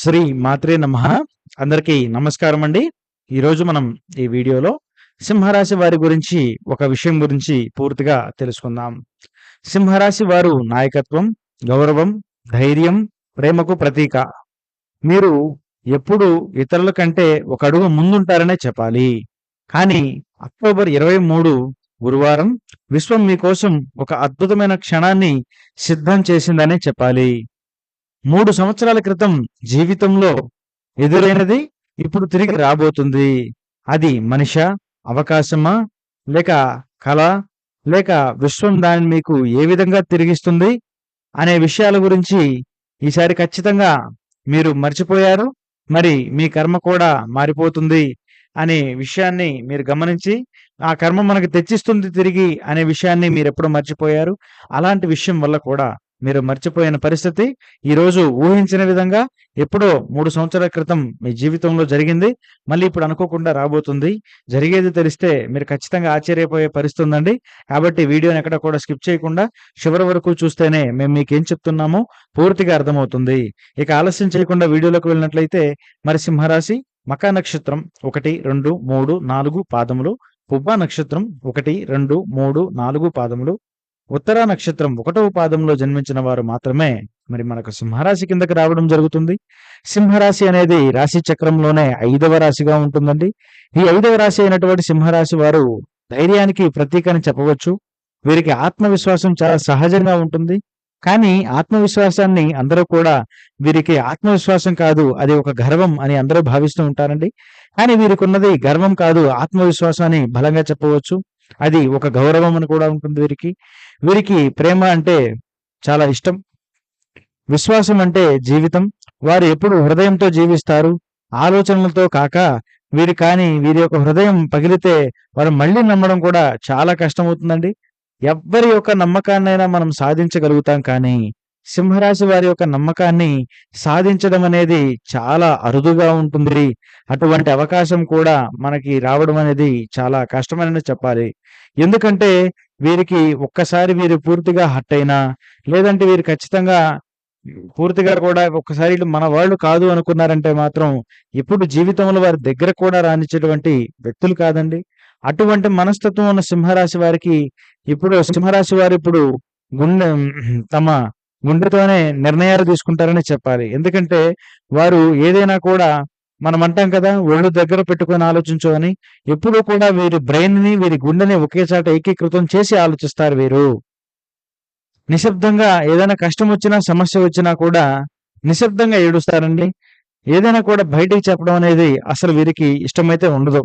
శ్రీ మాత్రే నమ. అందరికీ నమస్కారం అండి. ఈరోజు మనం ఈ వీడియోలో సింహరాశి వారి గురించి ఒక విషయం గురించి పూర్తిగా తెలుసుకుందాం. సింహరాశి వారు నాయకత్వం గౌరవం ధైర్యం ప్రేమకు ప్రతీక. మీరు ఎప్పుడు ఇతరుల కంటే ఒక అడుగు ముందుంటారనే చెప్పాలి. కానీ అక్టోబర్ ఇరవై మూడు గురువారం విశ్వం మీకోసం ఒక అద్భుతమైన క్షణాన్ని సిద్ధం చేసిందనే చెప్పాలి. మూడు సంవత్సరాల క్రితం జీవితంలో ఎదురైనది ఇప్పుడు తిరిగి రాబోతుంది. అది మనిష అవకాశమా? లేక కళ? లేక విశ్వం దాన్ని మీకు ఏ విధంగా తిరిగిస్తుంది? అనే విషయాల గురించి ఈసారి ఖచ్చితంగా మీరు మర్చిపోయారు. మరి మీ కర్మ కూడా మారిపోతుంది అనే విషయాన్ని మీరు గమనించి ఆ కర్మ మనకు తెచ్చిస్తుంది తిరిగి అనే విషయాన్ని మీరు ఎప్పుడు మర్చిపోయారు. అలాంటి విషయం వల్ల కూడా మీరు మర్చిపోయిన పరిస్థితి. ఈ రోజు ఊహించిన విధంగా ఎప్పుడో మూడు సంవత్సరాల క్రితం మీ జీవితంలో జరిగింది. మళ్ళీ ఇప్పుడు అనుకోకుండా రాబోతుంది. జరిగేది తెలిస్తే మీరు ఖచ్చితంగా ఆశ్చర్యపోయే పరిస్థితి ఉందండి. కాబట్టి వీడియోని ఎక్కడ కూడా స్కిప్ చేయకుండా చివరి వరకు చూస్తేనే మేము మీకు ఏం చెప్తున్నామో పూర్తిగా అర్థమవుతుంది. ఇక ఆలస్యం చేయకుండా వీడియోలోకి వెళ్ళినట్లయితే మరి సింహరాశి మకా నక్షత్రం ఒకటి రెండు మూడు నాలుగు పాదములు పుబ్బ నక్షత్రం ఒకటి రెండు మూడు నాలుగు పాదములు ఉత్తర నక్షత్రం ఒకటవ పాదంలో జన్మించిన వారు మాత్రమే మరి మనకు సింహరాశి కిందకి రావడం జరుగుతుంది. సింహరాశి అనేది రాశి చక్రంలోనే ఐదవ రాశిగా ఉంటుందండి. ఈ ఐదవ రాశి అయినటువంటి సింహరాశి వారు ధైర్యానికి ప్రతీక అని చెప్పవచ్చు. వీరికి ఆత్మవిశ్వాసం చాలా సహజంగా ఉంటుంది. కానీ ఆత్మవిశ్వాసాన్ని అందరూ కూడా వీరికి ఆత్మవిశ్వాసం కాదు అది ఒక గర్వం అని అందరూ భావిస్తూ ఉంటారండి. కానీ వీరికి ఉన్నది గర్వం కాదు ఆత్మవిశ్వాసం అని బలంగా చెప్పవచ్చు. అది ఒక గౌరవం అని కూడా ఉంటుంది వీరికి. వీరికి ప్రేమ అంటే చాలా ఇష్టం. విశ్వాసం అంటే జీవితం. వారు ఎప్పుడు హృదయంతో జీవిస్తారు? ఆలోచనలతో కాక వీరి కానీ వీరి యొక్క హృదయం పగిలితే వారు మళ్ళీ నమ్మడం కూడా చాలా కష్టమవుతుందండి. ఎవ్వరి యొక్క నమ్మకాన్నైనా మనం సాధించగలుగుతాం కానీ సింహరాశి వారి యొక్క నమ్మకాన్ని సాధించడం అనేది చాలా అరుదుగా ఉంటుంది అటువంటి అవకాశం కూడా మనకి రావడం అనేది చాలా కష్టమని చెప్పాలి. ఎందుకంటే వీరికి ఒక్కసారి వీరు పూర్తిగా హట్ అయినా లేదంటే వీరు ఖచ్చితంగా పూర్తిగా కూడా ఒక్కసారి మన వాళ్ళు కాదు అనుకున్నారంటే మాత్రం ఇప్పుడు జీవితంలో వారి దగ్గర కూడా రానిచ్చేటువంటి వ్యక్తులు కాదండి. అటువంటి మనస్తత్వం ఉన్న సింహరాశి వారికి ఇప్పుడు సింహరాశి వారు ఇప్పుడు గుండె తమ గుండెతోనే నిర్ణయాలు తీసుకుంటారని చెప్పాలి. ఎందుకంటే వారు ఏదైనా కూడా మనం అంటాం కదా ఒళ్ళు దగ్గర పెట్టుకొని ఆలోచించు అని. ఎప్పుడూ కూడా వీరి బ్రెయిన్ని వీరి గుండెని ఒకేసాట ఏకీకృతం చేసి ఆలోచిస్తారు వీరు. నిశ్శబ్దంగా ఏదైనా కష్టం వచ్చినా సమస్య వచ్చినా కూడా నిశ్శబ్దంగా ఏడుస్తారండి. ఏదైనా కూడా బయటికి చెప్పడం అనేది అసలు వీరికి ఇష్టమైతే ఉండదు.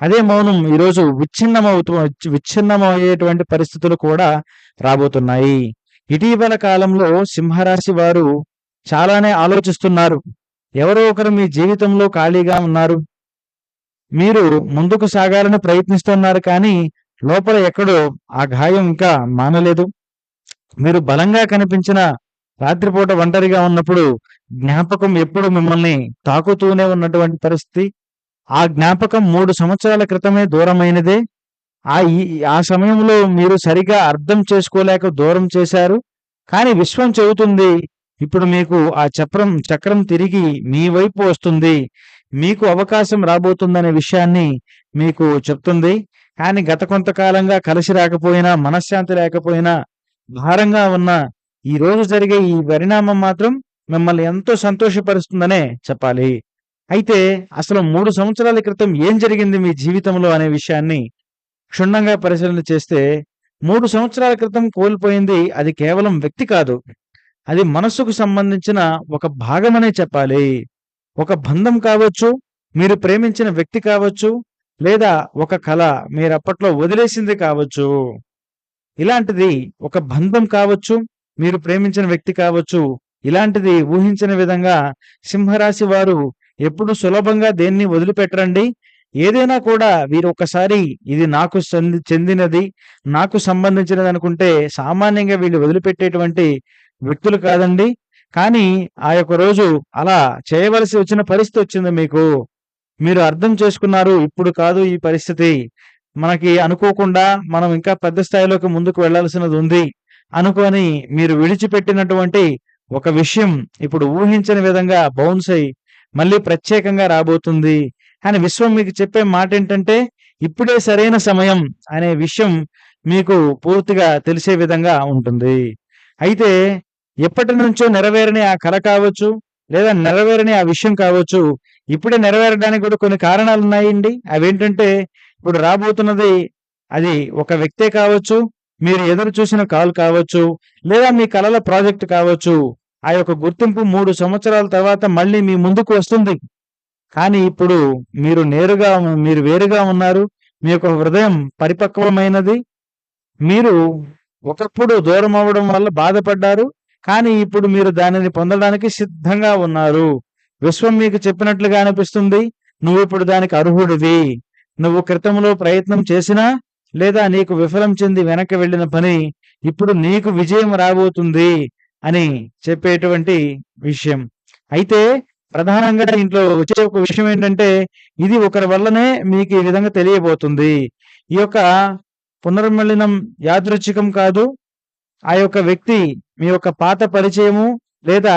అదే మౌనం ఈరోజు విచ్ఛిన్నమవుతూ విచ్ఛిన్నమయ్యేటువంటి పరిస్థితులు కూడా రాబోతున్నాయి. ఇటీవల కాలంలో సింహరాశి వారు చాలానే ఆలోచిస్తున్నారు. ఎవరో ఒకరు మీ జీవితంలో ఖాళీగా ఉన్నారు. మీరు ముందుకు సాగాలని ప్రయత్నిస్తున్నారు కానీ లోపల ఎక్కడో ఆ గాయం ఇంకా మానలేదు. మీరు బలంగా కనిపించిన రాత్రిపూట ఒంటరిగా ఉన్నప్పుడు జ్ఞాపకం ఎప్పుడు మిమ్మల్ని తాకుతూనే ఉన్నటువంటి పరిస్థితి. ఆ జ్ఞాపకం మూడు సంవత్సరాల క్రితమే దూరమైనదే. ఆ ఆ సమయంలో మీరు సరిగా అర్థం చేసుకోలేక దూరం చేశారు. కానీ విశ్వం చెబుతుంది ఇప్పుడు మీకు ఆ చక్రం చక్రం తిరిగి మీ వైపు వస్తుంది. మీకు అవకాశం రాబోతుందనే విషయాన్ని మీకు చెప్తుంది. కానీ గత కొంతకాలంగా కలిసి రాకపోయినా మనశ్శాంతి లేకపోయినా భారంగా ఉన్న ఈ రోజు జరిగే ఈ పరిణామం మాత్రం మిమ్మల్ని ఎంతో సంతోషపరుస్తుందనే చెప్పాలి. అయితే అసలు మూడు సంవత్సరాల క్రితం ఏం జరిగింది మీ జీవితంలో అనే విషయాన్ని క్షుణ్ణంగా పరిశీలన చేస్తే మూడు సంవత్సరాల క్రితం కోల్పోయింది అది కేవలం వ్యక్తి కాదు. అది మనస్సుకు సంబంధించిన ఒక భాగమనే చెప్పాలి. ఒక బంధం కావచ్చు మీరు ప్రేమించిన వ్యక్తి కావచ్చు లేదా ఒక కళ మీరు అప్పట్లో వదిలేసింది కావచ్చు. ఇలాంటిది ఒక బంధం కావచ్చు మీరు ప్రేమించిన వ్యక్తి కావచ్చు ఇలాంటిది ఊహించిన విధంగా సింహరాశి వారు ఎప్పుడు సులభంగా దేన్ని వదిలిపెట్టరండి? ఏదైనా కూడా వీరు ఒకసారి ఇది నాకు చెందినది నాకు సంబంధించినది అనుకుంటే సామాన్యంగా వీళ్ళు వదిలిపెట్టేటువంటి వ్యక్తులు కాదండి. కానీ ఆ యొక్క రోజు అలా చేయవలసి వచ్చిన పరిస్థితి వచ్చింది మీకు. మీరు అర్థం చేసుకున్నారు ఇప్పుడు కాదు ఈ పరిస్థితి. మనకి అనుకోకుండా మనం ఇంకా పెద్ద స్థాయిలోకి ముందుకు వెళ్ళాల్సినది ఉంది అనుకొని మీరు విడిచిపెట్టినటువంటి ఒక విషయం ఇప్పుడు ఊహించని విధంగా బౌన్స్ అయి మళ్ళీ ప్రత్యేకంగా రాబోతుంది. అని విశ్వం మీకు చెప్పే మాట ఏంటంటే ఇప్పుడే సరైన సమయం అనే విషయం మీకు పూర్తిగా తెలిసే విధంగా ఉంటుంది. అయితే ఎప్పటి నుంచో నెరవేరని ఆ కళ కావచ్చు లేదా నెరవేరని ఆ విషయం కావచ్చు ఇప్పుడే నెరవేరడానికి కూడా కొన్ని కారణాలు ఉన్నాయండి. అవేంటంటే ఇప్పుడు రాబోతున్నది అది ఒక వ్యక్తే కావచ్చు మీరు ఎదురు చూసిన కాల్ కావచ్చు లేదా మీ కళల ప్రాజెక్ట్ కావచ్చు ఆ యొక్క గుర్తింపు మూడు సంవత్సరాల తర్వాత మళ్ళీ మీ ముందుకు వస్తుంది. కానీ ఇప్పుడు మీరు నేరుగా మీరు వేరుగా ఉన్నారు. మీ యొక్క హృదయం పరిపక్వమైనది. మీరు ఒకప్పుడు దూరం అవ్వడం వల్ల బాధపడ్డారు. కానీ ఇప్పుడు మీరు దానిని పొందడానికి సిద్ధంగా ఉన్నారు. విశ్వం మీకు చెప్పినట్లుగా అనిపిస్తుంది. నువ్వు ఇప్పుడు దానికి అర్హుడివి. నువ్వు క్రితంలో ప్రయత్నం చేసినా లేదా నీకు విఫలం చెంది వెనక్కి వెళ్ళిన పని ఇప్పుడు నీకు విజయం రాబోతుంది అని చెప్పేటువంటి విషయం. అయితే ప్రధానంగా ఇంట్లో వచ్చే ఒక విషయం ఏంటంటే ఇది ఒకరి వల్లనే మీకు ఈ విధంగా తెలియబోతుంది. ఈ యొక్క పునర్మలినం యాదృచ్ఛికం కాదు ఆ యొక్క వ్యక్తి మీ యొక్క పాత పరిచయము లేదా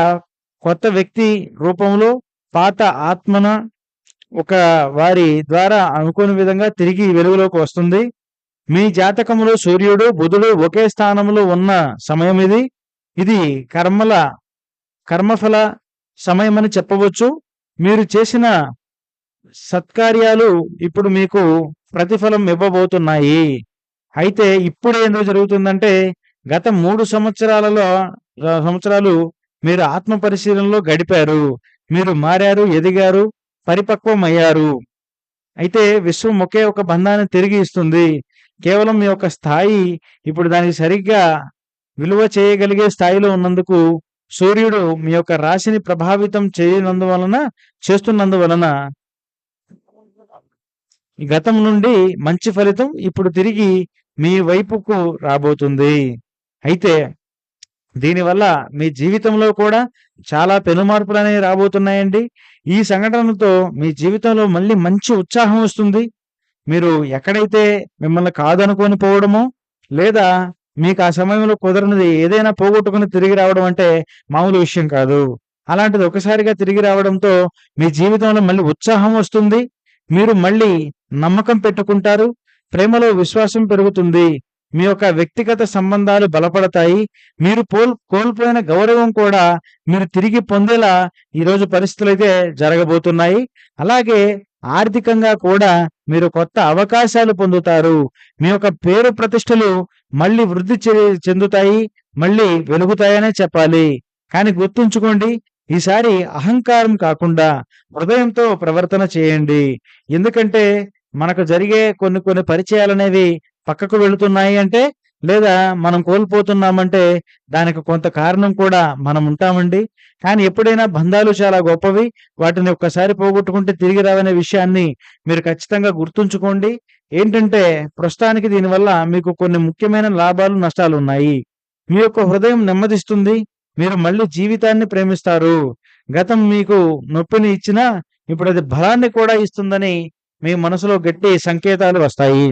కొత్త వ్యక్తి రూపంలో పాత ఆత్మన ఒక వారి ద్వారా అనుకోని విధంగా తిరిగి వెలుగులోకి వస్తుంది. మీ జాతకంలో సూర్యుడు బుధుడు ఒకే స్థానంలో ఉన్న సమయం ఇది. ఇది కర్మల కర్మఫల సమయమని చెప్పవచ్చు. మీరు చేసిన సత్కార్యాలు ఇప్పుడు మీకు ప్రతిఫలం ఇవ్వబోతున్నాయి. అయితే ఇప్పుడు ఏందో జరుగుతుందంటే గత మూడు సంవత్సరాలలో సంవత్సరాలు మీరు ఆత్మ పరిశీలనలో గడిపారు. మీరు మారారు ఎదిగారు పరిపక్వం అయ్యారు అయితే విశ్వం ఒకే ఒక బంధాన్ని తిరిగి ఇస్తుంది. కేవలం మీ యొక్క స్థాయి ఇప్పుడు దానికి సరిగ్గా విలువ చేయగలిగే స్థాయిలో ఉన్నందుకు సూర్యుడు మీ యొక్క రాశిని ప్రభావితం చేయనందువలన చేస్తున్నందువలన గతం నుండి మంచి ఫలితం ఇప్పుడు తిరిగి మీ వైపుకు రాబోతుంది. అయితే దీనివల్ల మీ జీవితంలో కూడా చాలా పెనుమార్పులు అనేవి రాబోతున్నాయండి. ఈ సంఘటనతో మీ జీవితంలో మళ్ళీ మంచి ఉత్సాహం వస్తుంది. మీరు ఎక్కడైతే మిమ్మల్ని కాదనుకొని పోవడమో లేదా మీకు ఆ సమయంలో కుదరనిది ఏదైనా పోగొట్టుకుని తిరిగి రావడం అంటే మామూలు విషయం కాదు. అలాంటిది ఒకసారిగా తిరిగి రావడంతో మీ జీవితంలో మళ్ళీ ఉత్సాహం వస్తుంది. మీరు మళ్ళీ నమ్మకం పెట్టుకుంటారు. ప్రేమలో విశ్వాసం పెరుగుతుంది. మీ యొక్క వ్యక్తిగత సంబంధాలు బలపడతాయి. మీరు పోల్ కోల్పోయిన గౌరవం కూడా మీరు తిరిగి పొందేలా ఈరోజు పరిస్థితులు అయితే జరగబోతున్నాయి. అలాగే ఆర్థికంగా కూడా మీరు కొత్త అవకాశాలు పొందుతారు. మీ యొక్క పేరు ప్రతిష్టలు మళ్ళీ వృద్ధి చె- చెందుతాయి మళ్ళీ వెలుగుతాయనే చెప్పాలి. కానీ గుర్తుంచుకోండి ఈసారి అహంకారం కాకుండా హృదయంతో ప్రవర్తన చేయండి. ఎందుకంటే మనకు జరిగే కొన్ని కొన్ని పరిచయాలు అనేవి పక్కకు వెళుతున్నాయి అంటే లేదా మనం కోల్పోతున్నామంటే దానికి కొంత కారణం కూడా మనం ఉంటామండి. కానీ ఎప్పుడైనా బంధాలు చాలా గొప్పవి వాటిని ఒక్కసారి పోగొట్టుకుంటే తిరిగి రావనే విషయాన్ని మీరు ఖచ్చితంగా గుర్తుంచుకోండి. ఏంటంటే ప్రస్తుతానికి దీనివల్ల మీకు కొన్ని ముఖ్యమైన లాభాలు నష్టాలు ఉన్నాయి. మీ యొక్క హృదయం నెమ్మదిస్తుంది మీరు మళ్ళీ జీవితాన్ని ప్రేమిస్తారు. గతం మీకు నొప్పిని ఇచ్చినా ఇప్పుడు అది బలాన్ని కూడా ఇస్తుందని మీ మనసులో గట్టి సంకేతాలు వస్తాయి.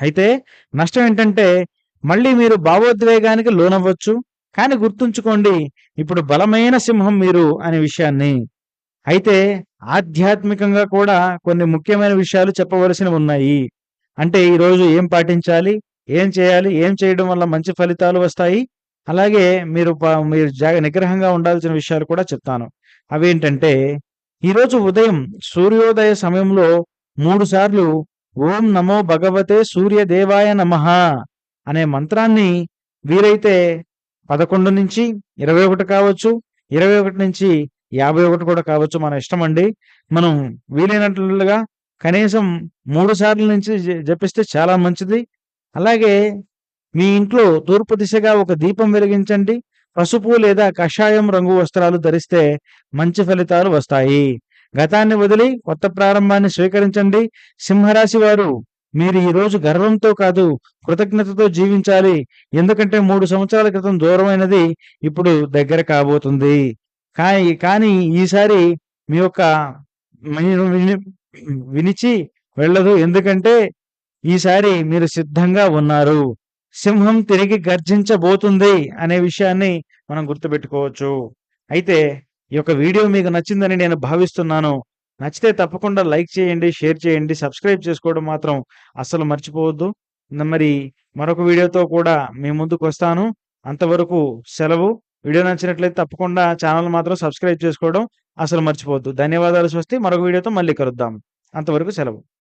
అయితే నష్టం ఏంటంటే మళ్ళీ మీరు భావోద్వేగానికి లోనవ్వచ్చు. కానీ గుర్తుంచుకోండి ఇప్పుడు బలమైన సింహం మీరు అనే విషయాన్ని. అయితే ఆధ్యాత్మికంగా కూడా కొన్ని ముఖ్యమైన విషయాలు చెప్పవలసినవి ఉన్నాయి. అంటే ఈరోజు ఏం పాటించాలి? ఏం చేయాలి? ఏం చేయడం వల్ల మంచి ఫలితాలు వస్తాయి? అలాగే మీరు ప- మీరు జాగ నిగ్రహంగా ఉండాల్సిన విషయాలు కూడా చెప్తాను. అవేంటంటే ఈరోజు ఉదయం సూర్యోదయ సమయంలో మూడు సార్లు ఓం నమో భగవతే సూర్యదేవాయ నమః అనే మంత్రాన్ని వీరైతే పదకొండు నుంచి ఇరవై ఒకటి కావచ్చు ఇరవై ఒకటి నుంచి యాభై ఒకటి కూడా కావచ్చు మన ఇష్టం అండి. మనం వీలైనట్లుగా కనీసం మూడు సార్ల నుంచి జ- జపిస్తే చాలా మంచిది. అలాగే మీ ఇంట్లో తూర్పు దిశగా ఒక దీపం వెలిగించండి. పసుపు లేదా కషాయం రంగు వస్త్రాలు ధరిస్తే మంచి ఫలితాలు వస్తాయి. గతాన్ని వదిలి కొత్త ప్రారంభాన్ని స్వీకరించండి. సింహరాశి వారు మీరు ఈ రోజు గర్వంతో కాదు కృతజ్ఞతతో జీవించాలి. ఎందుకంటే మూడు సంవత్సరాల క్రితం దూరమైనది ఇప్పుడు దగ్గర కాబోతుంది. కానీ కానీ ఈసారి మీ యొక్క వినిచి వెళ్ళదు ఎందుకంటే ఈసారి మీరు సిద్ధంగా ఉన్నారు సింహం తిరిగి గర్జించబోతుంది అనే విషయాన్ని మనం గుర్తుపెట్టుకోవచ్చు. అయితే ఈ యొక్క వీడియో మీకు నచ్చిందని నేను భావిస్తున్నాను. నచ్చితే తప్పకుండా లైక్ చేయండి, షేర్ చేయండి, సబ్స్క్రైబ్ చేసుకోవడం మాత్రం అస్సలు మర్చిపోవద్దు. మరి మరొక వీడియోతో కూడా మీ ముందుకొస్తాను. అంతవరకు సెలవు. వీడియో నచ్చినట్లయితే తప్పకుండా ఛానల్ మాత్రం సబ్స్క్రైబ్ చేసుకోవడం అసలు మర్చిపోవద్దు. ధన్యవాదాలు స్వస్తి. మరొక వీడియోతో మళ్ళీ కలుద్దాం. అంతవరకు సెలవు.